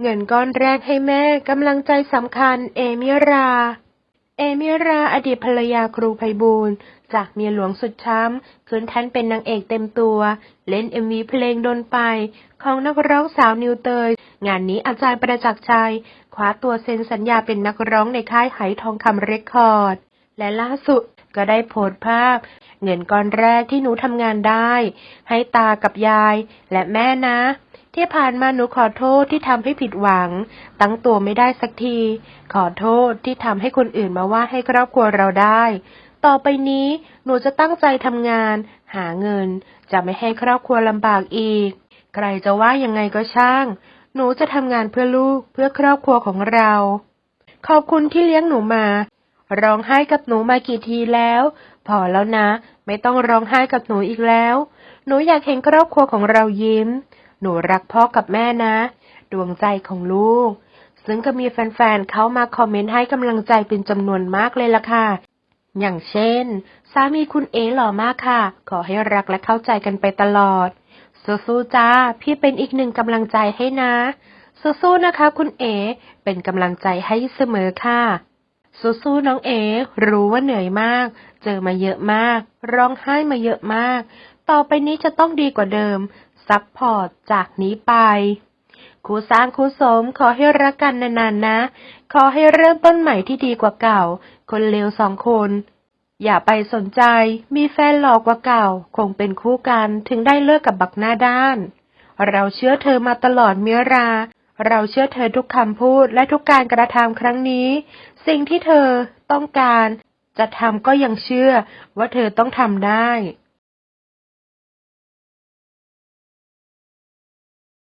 เงินก้อนแรกให้แม่กำลังใจสำคัญ เอมิรา เอมิราอดีตภรรยาครูไพบูลจากเมียหลวงสุดช้ำขึ้นแท่นเป็นนางเอกเต็มตัว เล่นเอ็มวีเพลงโดนไป ของนักร้องสาวนิวเตย งานนี้อาจารย์ประจักษ์ชัยคว้าตัวเซ็นสัญญาเป็นนักร้องในค่ายไหทองคำเรคคอร์ด และล่าสุดก็ได้โพสต์ภาพ เงินก้อนแรกที่หนูทำงานได้ ให้ตากับยายและแม่นะ ที่ผ่านมาหนูขอโทษที่ทำให้ผิดหวัง ตั้งตัวไม่ได้สักที ขอโทษที่ทำให้คนอื่นมาว่าให้ครอบครัวเราได้ ต่อไปนี้หนูจะตั้งใจทำงาน หาเงิน จะไม่ให้ครอบครัวลำบากอีก ใครจะว่ายังไงก็ช่าง หนูจะทำงานเพื่อลูกเพื่อครอบครัวของเรา ขอบคุณที่เลี้ยงหนูมา ร้องไห้กับหนูมากี่ทีแล้ว พอแล้วนะ ไม่ต้องร้องไห้กับหนูอีกแล้ว หนูอยากเห็นครอบครัวของเรายิ้ม หนูรักพ่อกับแม่นะ ดวงใจของลูก ซึ่งก็มีแฟนๆ เข้ามาคอมเมนต์ให้กำลังใจเป็นจำนวนมากเลยล่ะค่ะ อย่างเช่น สามีคุณเอ๋หล่อมากค่ะ ขอให้รักและเข้าใจกันไปตลอด สู้ๆจ้า พี่เป็นอีกหนึ่งกำลังใจให้นะ สู้ๆนะคะ คุณเอ๋ เป็นกำลังใจให้เสมอค่ะสู้ๆน้องเอ๋รู้ว่าเหนื่อยมาก เจอมาเยอะมาก ร้องไห้มาเยอะมาก ต่อไปนี้จะต้องดีกว่าเดิม ซัพพอร์ตจากนี้ไปครูสร้างครูสมขอให้รักกันนานๆนะ ขอให้เริ่มต้นใหม่ที่ดีกว่าเก่า คนเลวสองคน อย่าไปสนใจ มีแฟนหลอกกว่าเก่า คงเป็นคู่กันถึงได้เลิกกับบักหน้าด้าน เราเชื่อเธอมาตลอดเมียรา เราเชื่อเธอทุกคำพูดและทุกการกระทำครั้งนี้ สิ่งที่เธอต้องการ จะทำก็ยังเชื่อว่าเธอต้องทำได้